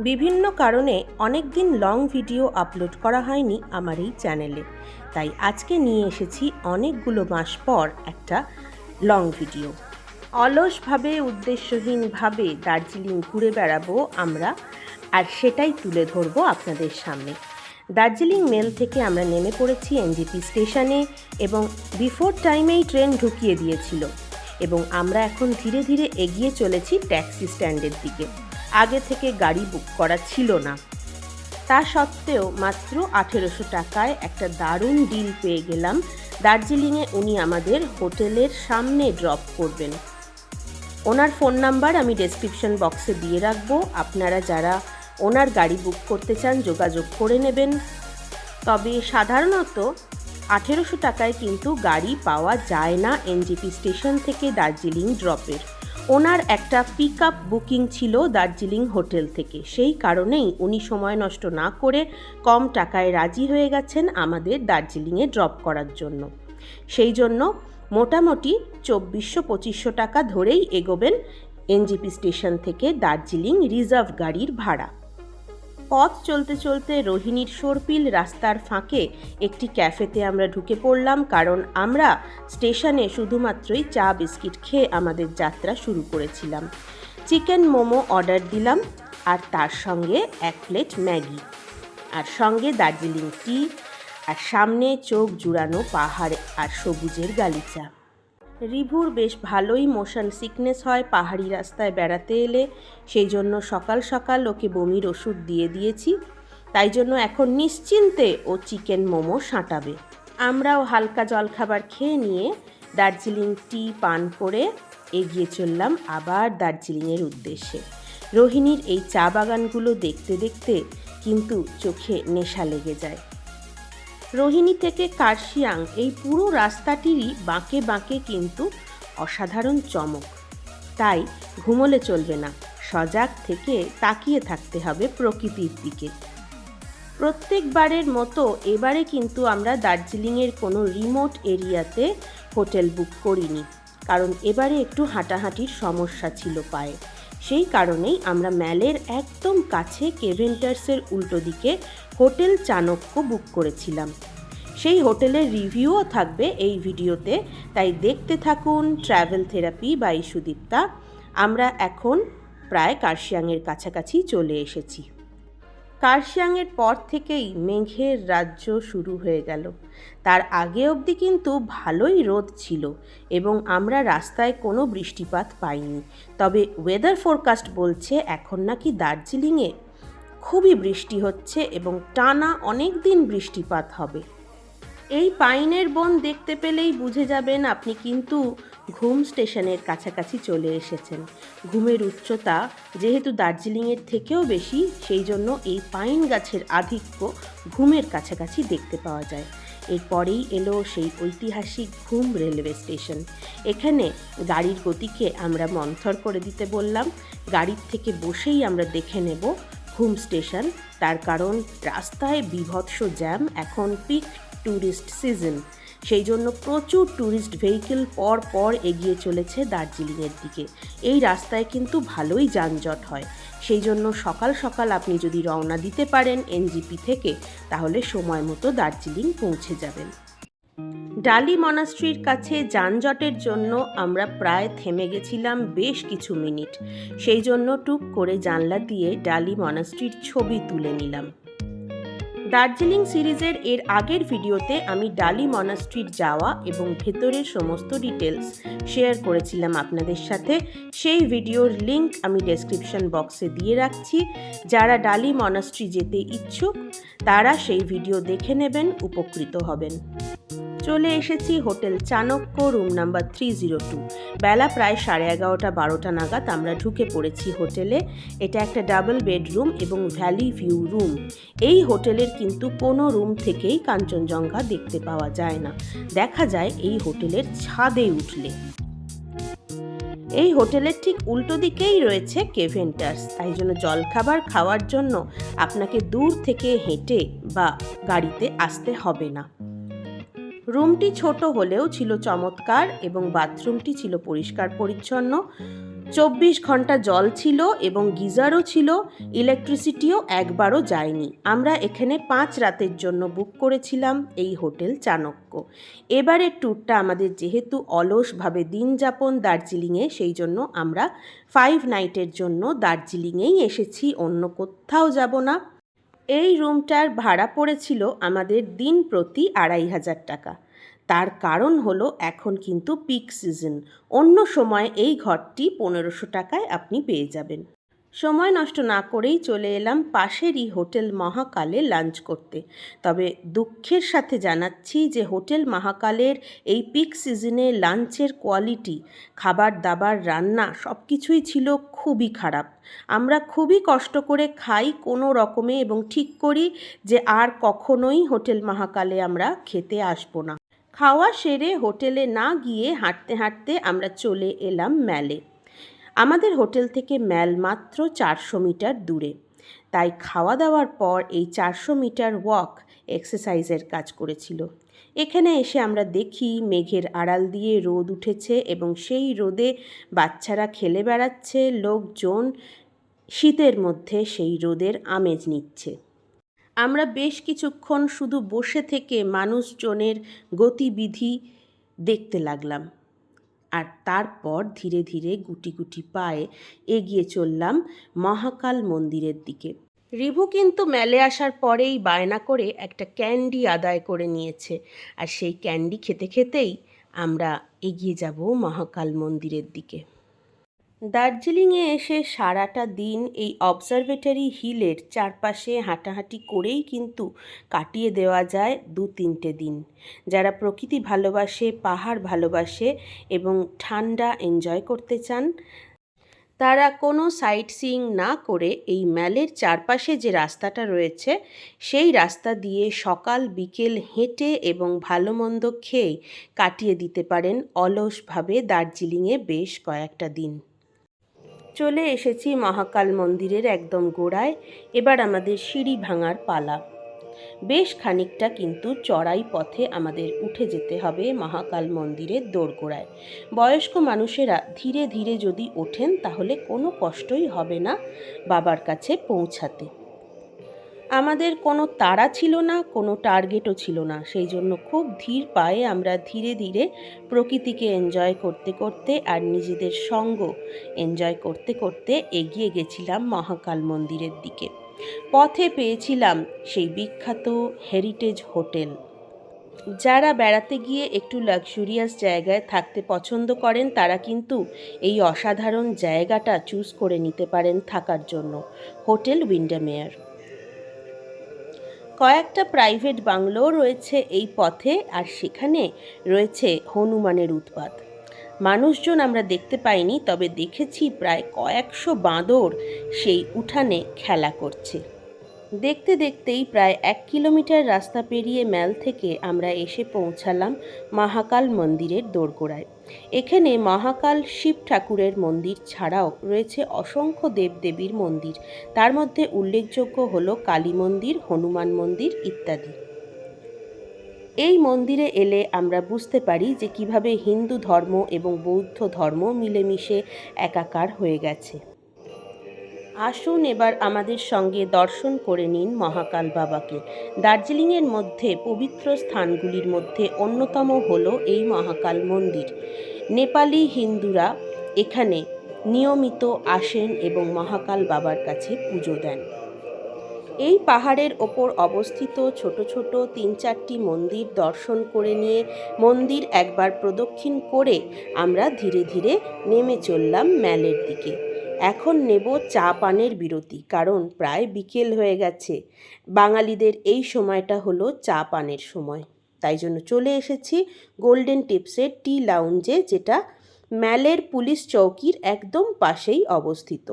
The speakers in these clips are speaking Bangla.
বিভিন্ন কারণে অনেক দিন লং ভিডিও আপলোড করা হয়নি আমার এই চ্যানেলে তাই আজকে নিয়ে এসেছি অনেকগুলো মাস পর একটা লং ভিডিও অলসভাবে, উদ্দেশ্যহীনভাবে দার্জিলিং ঘুরে বেড়াবো আমরা, আর সেটাই তুলে ধরবো আপনাদের সামনে। দার্জিলিং মেল থেকে আমরা নেমে পড়েছি এনজিপি স্টেশনে এবং বিফোর টাইমেই ট্রেন ঢুকিয়ে দিয়েছিল। এবং আমরা এখন ধীরে ধীরে এগিয়ে চলেছি ট্যাক্সি স্ট্যান্ডের দিকে। আগে থেকে গাড়ি বুক করা ছিল না। তা সত্ত্বেও মাত্র আঠেরোশো টাকায় একটা দারুণ ডিল পেয়ে গেলাম। দার্জিলিংয়ে উনি আমাদের হোটেলের সামনে ড্রপ করবেন। ওনার ফোন নাম্বার আমি ডেসক্রিপশন বক্সে দিয়ে রাখব। আপনারা যারা ওনার গাড়ি বুক করতে চান যোগাযোগ করে নেবেন। তবে সাধারণত আঠেরোশো টাকায় কিন্তু গাড়ি পাওয়া যায় না এনজিপি স্টেশন থেকে দার্জিলিং ড্রপের ওনার একটা পিক আপ বুকিং ছিল দার্জিলিং হোটেল থেকে। সেই কারণেই উনি সময় নষ্ট না করে কম টাকায় রাজি হয়ে গেছেন আমাদের দার্জিলিংয়ে ড্রপ করার জন্য। সেই জন্য মোটামুটি চব্বিশশো পঁচিশশো টাকা ধরেই এগোবেন এনজিপি স্টেশন থেকে দার্জিলিং রিজার্ভ গাড়ির ভাড়া। পথ চলতে চলতে রোহিণীর সর্পিল রাস্তার ফাঁকে একটি ক্যাফেতে আমরা ঢুকে পড়লাম, কারণ আমরা স্টেশনে শুধুমাত্রই চা, বিস্কিট খেয়ে আমাদের যাত্রা শুরু করেছিলাম। চিকেন মোমো অর্ডার দিলাম, আর তার সঙ্গে এক প্লেট ম্যাগি, আর সঙ্গে দার্জিলিং টি, আর সামনে চোখ জুড়ানো পাহাড় আর সবুজের গালিচা। রিভুর বেশ ভালোই মোশন সিকনেস হয়, পাহাড়ি রাস্তায় বেড়াতে এলে। সেই জন্য সকাল সকাল ওকে বমির ওষুধ দিয়ে দিয়েছি। তাই জন্য এখন নিশ্চিন্তে ও চিকেন মোমো সাঁটাবে। আমরাও হালকা জলখাবার খেয়ে নিয়ে দার্জিলিং টি পান করে এগিয়ে চললাম আবার দার্জিলিংয়ের উদ্দেশ্যে। রোহিণীর এই চা বাগানগুলো দেখতে দেখতে কিন্তু চোখে নেশা লেগে যায়। রোহিণী থেকে কার্শিয়াং, এই পুরো রাস্তাটিরই বাঁকে বাঁকে কিন্তু অসাধারণ চমক। তাই ঘুমোলে চলবে না, সজাগ থেকে তাকিয়ে থাকতে হবে প্রকৃতির দিকে। প্রত্যেকবারের মতো এবারে কিন্তু আমরা দার্জিলিংয়ের কোনো রিমোট এরিয়াতে হোটেল বুক করিনি, কারণ এবারে একটু হাঁটাহাঁটির সমস্যা ছিল পায়ে। সেই কারণেই আমরা ম্যালের একদম কাছে কেভেন্টার্সের উল্টো দিকে হোটেল চাণক্য বুক করেছিলাম। সেই হোটেলের রিভিউও থাকবে এই ভিডিওতে। তাই দেখতে থাকুন ট্র্যাভেল থেরাপি বাই সুদীপ্তা। আমরা এখন প্রায় কার্শিয়াংয়ের কাছাকাছি চলে এসেছি। কার্শিয়াংয়ের পর থেকেই মেঘের রাজ্য শুরু হয়ে গেল। তার আগে অবধি কিন্তু ভালোই রোদ ছিল এবং আমরা রাস্তায় কোনো বৃষ্টিপাত পাইনি। তবে ওয়েদার ফোরকাস্ট বলছে এখন নাকি দার্জিলিংয়ে খুবই বৃষ্টি হচ্ছে এবং টানা অনেক দিন বৃষ্টিপাত হবে। এই পাইনের বন দেখতে পেলেই বুঝে যাবেন আপনি কিন্তু ঘুম স্টেশনের কাছাকাছি চলে এসেছেন। ঘুমের উচ্চতা যেহেতু দার্জিলিংয়ের থেকেও বেশি, সেই জন্য এই পাইন গাছের আধিক্য ঘুমের কাছাকাছি দেখতে পাওয়া যায়। এরপরেই এলো সেই ঐতিহাসিক ঘুম রেলওয়ে স্টেশন। এখানে গাড়ির গতিকে আমরা মন্থর করে দিতে বললাম। গাড়ির থেকে বসেই আমরা দেখে নেব ঘুম স্টেশন। তার কারণ রাস্তায় বিভৎস জ্যাম, এখন পিক ট্যুরিস্ট সিজন সেই জন্য প্রচুর ট্যুরিস্ট ভেহিকেল পর পর এগিয়ে চলেছে দার্জিলিংয়ের দিকে। এই রাস্তায় কিন্তু ভালোই যানজট হয়। সেই জন্য সকাল সকাল আপনি যদি রওনা দিতে পারেন এনজিপি থেকে, তাহলে সময় মতো দার্জিলিং পৌঁছে যাবেন। ডালি মনাস্ট্রির কাছে যানজটের জন্য আমরা প্রায় থেমে গেছিলাম বেশ কিছু মিনিট। সেই জন্য টুক করে জানলা দিয়ে ডালি মনাস্ট্রির ছবি তুলে নিলাম। দার্জিলিং সিরিজের এর আগের ভিডিওতে আমি ডালি মনাস্ট্রির যাওয়া এবং ভেতরের সমস্ত ডিটেলস শেয়ার করেছিলাম আপনাদের সাথে। সেই ভিডিওর লিংক আমি ডেসক্রিপশন বক্সে দিয়ে রাখছি। যারা ডালি মনাস্ট্রি যেতে ইচ্ছুক, তারা সেই ভিডিও দেখে নেবেন, উপকৃত হবেন। চলে এসেছি hotel Chanakya, room number three zero two বেলা প্রায় সাড়ে এগারোটা বারোটা নাগাদ আমরা ঢুকে পড়েছি হোটেলে। এটা একটা ডাবল বেডরুম এবং ভ্যালি ভিউ রুম এই হোটেলের কিন্তু কোনো রুম থেকেই কাঞ্চনজঙ্ঘা দেখতে পাওয়া যায় না। দেখা যায় এই হোটেলের ছাদে উঠলে। এই হোটেলের ঠিক উল্টো দিকেই রয়েছে কেভেন্টার্স তাই জন্য জলখাবার খাওয়ার জন্য আপনাকে দূর থেকে হেঁটে বা গাড়িতে আসতে হবে না। রুমটি ছোট হলেও ছিল চমৎকার এবং বাথরুমটি ছিল পরিষ্কার পরিচ্ছন্ন। চব্বিশ ঘণ্টা জল ছিল এবং গিজারও ছিল, ইলেকট্রিসিটিও একবারও যায়নি। আমরা এখানে পাঁচ রাতের জন্য বুক করেছিলাম এই হোটেল চাণক্য। এবারের ট্যুরটা আমাদের যেহেতু অলসভাবে দিন যাপন দার্জিলিংয়ে, সেই জন্য আমরা ফাইভ নাইটের জন্য দার্জিলিংয়েই এসেছি, অন্য কোথাও যাব না। এই রুমটার ভাড়া পড়েছিল আমাদের দিন প্রতি আড়াই হাজার টাকা। তার কারণ হলো এখন কিন্তু পিক সিজন অন্য সময় এই ঘরটি পনেরোশো টাকায় আপনি পেয়ে যাবেন। সময় নষ্ট না করেই চলে এলাম পাশেরই হোটেল মহাকালে লাঞ্চ করতে। তবে দুঃখের সাথে জানাচ্ছি যে হোটেল মহাকালের এই পিক সিজনে লাঞ্চের কোয়ালিটি খাবার দাবার রান্না সব কিছুই ছিল খুবই খারাপ। আমরা খুবই কষ্ট করে খাই কোনো রকমে এবং ঠিক করি যে আর কখনোই হোটেল মহাকালে আমরা খেতে আসব না। খাওয়া সেরে হোটেলে না গিয়ে হাঁটতে হাঁটতে আমরা চলে এলাম ম্যালে। আমাদের হোটেল থেকে ম্যাল মাত্র চারশো মিটার দূরে। তাই খাওয়া দাওয়ার পর এই চারশো মিটার ওয়াক এক্সারসাইজের কাজ করেছিল। এখানে এসে আমরা দেখি মেঘের আড়াল দিয়ে রোদ উঠেছে এবং সেই রোদে বাচ্চারা খেলে বেড়াচ্ছে, লোকজন শীতের মধ্যে সেই রোদের আমেজ নিচ্ছে। আমরা বেশ কিছুক্ষণ শুধু বসে থেকে মানুষজনের গতিবিধি দেখতে লাগলাম। আর তারপর ধীরে ধীরে গুটি গুটি পায়ে এগিয়ে চললাম মহাকাল মন্দিরের দিকে। রিভু কিন্তু মেলে আসার পরেই বায়না করে একটা ক্যান্ডি আদায় করে নিয়েছে। আর সেই ক্যান্ডি খেতে খেতেই আমরা এগিয়ে যাব মহাকাল মন্দিরের দিকে। দার্জিলিংয়ে এসে সারাটা দিন এই অবজারভেটরি হিলের চারপাশে হাঁটাহাঁটি করেই কিন্তু কাটিয়ে দেওয়া যায় দু তিনটে দিন। যারা প্রকৃতি ভালোবাসে, পাহাড় ভালোবাসে এবং ঠান্ডা এনজয় করতে চান, তারা কোনো সাইট সিইং না করে এই ম্যালের চারপাশে যে রাস্তাটা রয়েছে, সেই রাস্তা দিয়ে সকাল বিকেল হেঁটে এবং ভালো মন্দ খেয়ে কাটিয়ে দিতে পারেন অলসভাবে দার্জিলিংয়ে বেশ কয়েকটা দিন। চলে এসেছি মহাকাল মন্দিরের একদম গোড়ায়। এবার আমাদের সিঁড়ি ভাঙার পালা। বেশ খানিকটা কিন্তু চড়াই পথে আমাদের উঠে যেতে হবে মহাকাল মন্দিরের দোরগোড়ায়। বয়স্ক মানুষেরা ধীরে ধীরে যদি ওঠেন তাহলে কোনো কষ্টই হবে না বাবার কাছে পৌঁছাতে। আমাদের কোনো তাড়া ছিল না, কোনো টার্গেটও ছিল না। সেই জন্য খুব ধীর পায়ে আমরা ধীরে ধীরে প্রকৃতিকে এনজয় করতে করতে আর নিজেদের সঙ্গ এনজয় করতে করতে এগিয়ে গেছিলাম মহাকাল মন্দিরের দিকে। পথে পেয়েছিলাম সেই বিখ্যাত হেরিটেজ হোটেল। যারা বেড়াতে গিয়ে একটু লাক্সুরিয়াস জায়গায় থাকতে পছন্দ করেন, তারা কিন্তু এই অসাধারণ জায়গাটা চুজ করে নিতে পারেন থাকার জন্য। হোটেল উইন্ডামেয়ার কয়েকটা প্রাইভেট বাংলো রয়েছে এই পথে আর সেখানে রয়েছে হনুমানের উৎপাত। মানুষজন আমরা দেখতে পাইনি, তবে দেখেছি প্রায় কয়েকশো বাঁদর সেই উঠানে খেলা করছে। দেখতে দেখতেই প্রায় এক কিলোমিটার রাস্তা পেরিয়ে ম্যাল থেকে আমরা এসে পৌঁছালাম মহাকাল মন্দিরের দোরগোড়ায়। এখানে মহাকাল শিব ঠাকুরের মন্দির ছাড়াও রয়েছে অসংখ্য দেবদেবীর মন্দির। তার মধ্যে উল্লেখযোগ্য হলো কালী মন্দির, হনুমান মন্দির ইত্যাদি। এই মন্দিরে এলে আমরা বুঝতে পারি যে কীভাবে হিন্দু ধর্ম এবং বৌদ্ধ ধর্ম মিলেমিশে একাকার হয়ে গেছে। আসুন এবার আমাদের সঙ্গে দর্শন করে নিন মহাকাল বাবাকে। দার্জিলিংয়ের মধ্যে পবিত্র স্থানগুলির মধ্যে অন্যতম হল এই মহাকাল মন্দির। নেপালি হিন্দুরা এখানে নিয়মিত আসেন এবং মহাকাল বাবার কাছে পুজো দেন। এই পাহাড়ের ওপর অবস্থিত ছোট ছোট তিন চারটি মন্দির দর্শন করে নিয়ে মন্দির একবার প্রদক্ষিণ করে আমরা ধীরে ধীরে নেমে চললাম ম্যালের দিকে। এখন নেব চা পানের বিরতি, কারণ প্রায় বিকেল হয়ে গেছে। বাঙালিদের এই সময়টা হলো চা পানের সময়। তাই জন্য চলে এসেছি গোল্ডেন টিপসের টি লাউঞ্জে যেটা ম্যালের পুলিশ চৌকির একদম পাশেই অবস্থিত।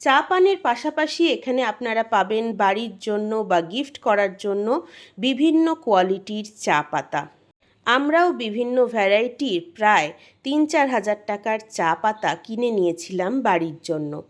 চা পানের পাশাপাশি এখানে আপনারা পাবেন বাড়ির জন্য বা গিফট করার জন্য বিভিন্ন কোয়ালিটির চা পাতা। আমরাও বিভিন্ন ভ্যারাইটির প্রায় তিন চার হাজার টাকার চা পাতা কিনে নিয়েছিলাম বাড়ির জন্য।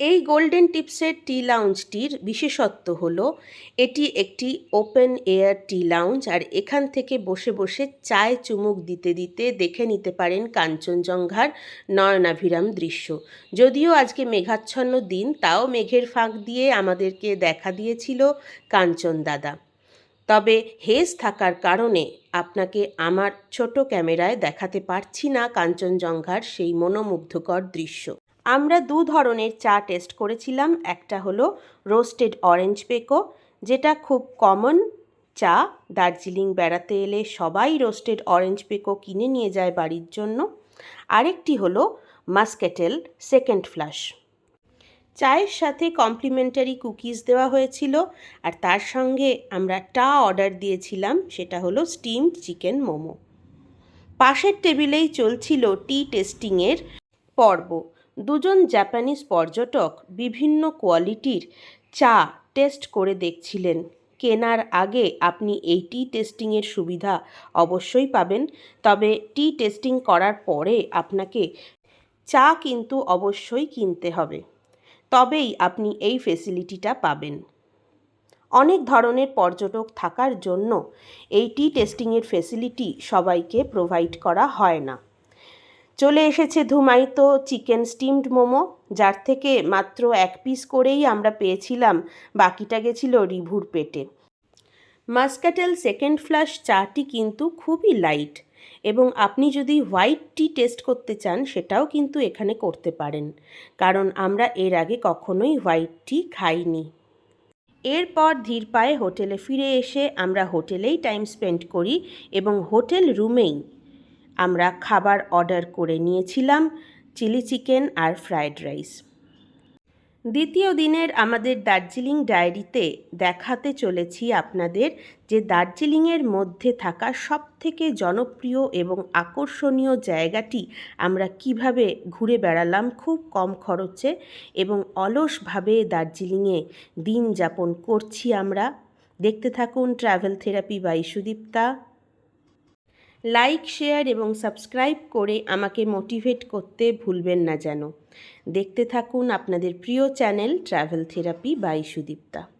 এই গোল্ডেন টিপসের টি লাউঞ্জটির বিশেষত্ব হলো, এটি একটি ওপেন এয়ার টি লাউঞ্জ আর এখান থেকে বসে বসে চায় চুমুক দিতে দিতে দেখে নিতে পারেন কাঞ্চনজঙ্ঘার নয়নাভিরাম দৃশ্য। যদিও আজকে মেঘাচ্ছন্ন দিন, তাও মেঘের ফাঁক দিয়ে আমাদেরকে দেখা দিয়েছিল কাঞ্চন দাদা। তবে হেজ থাকার কারণে আপনাকে আমার ছোট ক্যামেরায় দেখাতে পারছি না কাঞ্চনজঙ্ঘার সেই মনোমুগ্ধকর দৃশ্য। আমরা দু ধরনের চা টেস্ট করেছিলাম, একটা হলো রোস্টেড অরেঞ্জ পেকো, যেটা খুব কমন চা, দার্জিলিং বেড়াতে এলে সবাই রোস্টেড অরেঞ্জ পেকো কিনে নিয়ে যায় বাড়ির জন্য। আরেকটি হলো মাস্কেটেল সেকেন্ড ফ্লাশ। চায়ের সাথে কমপ্লিমেন্টারি কুকিজ দেওয়া হয়েছিল। আর তার সঙ্গে আমরা টা অর্ডার দিয়েছিলাম, সেটা হলো স্টিমড চিকেন মোমো। পাশের টেবিলেই চলছিল টি টেস্টিংয়ের পর্ব। দুজন জাপানিজ পর্যটক বিভিন্ন কোয়ালিটির চা টেস্ট করে দেখছিলেন। কেনার আগে আপনি এই টি টেস্টিংয়ের সুবিধা অবশ্যই পাবেন। তবে টি টেস্টিং করার পরে আপনাকে চা কিন্তু অবশ্যই কিনতে হবে। তবেই আপনি এই ফেসিলিটিটা পাবেন। অনেক ধরনের পর্যটক থাকার জন্য এই টি টেস্টিংয়ের ফেসিলিটি সবাইকে প্রোভাইড করা হয় না। চলে এসেছে ধুমাইতো চিকেন স্টিমড মোমো, যার থেকে মাত্র এক পিস করেই আমরা পেয়েছিলাম, বাকিটা গেছিল রিভুর পেটে। মাস্কাটেল সেকেন্ড ফ্লাশ চাটি কিন্তু খুবই লাইট এবং আপনি যদি হোয়াইট টি টেস্ট করতে চান, সেটাও কিন্তু এখানে করতে পারেন। কারণ আমরা এর আগে কখনোই হোয়াইট টি খাইনি। এরপর ধীর পায়ে হোটেলে ফিরে এসে আমরা হোটেলেই টাইম স্পেন্ড করি এবং হোটেল রুমেই আমরা খাবার অর্ডার করে নিয়েছিলাম, চিলি চিকেন আর ফ্রায়েড রাইস। দ্বিতীয় দিনের আমাদের দার্জিলিং ডায়েরিতে দেখাতে চলেছি আপনাদের যে দার্জিলিংয়ের মধ্যে থাকা সবথেকে জনপ্রিয় এবং আকর্ষণীয় জায়গাটি আমরা কীভাবে ঘুরে বেড়ালাম খুব কম খরচে এবং অলসভাবে দার্জিলিংয়ে দিন যাপন করছি আমরা। দেখতে থাকুন travel therapy by Sudipta. Like, share এবং সাবস্ক্রাইব করে আমাকে মোটিভেট করতে ভুলবেন না যেন। দেখতে থাকুন আপনাদের প্রিয় channel travel therapy by Sudipta.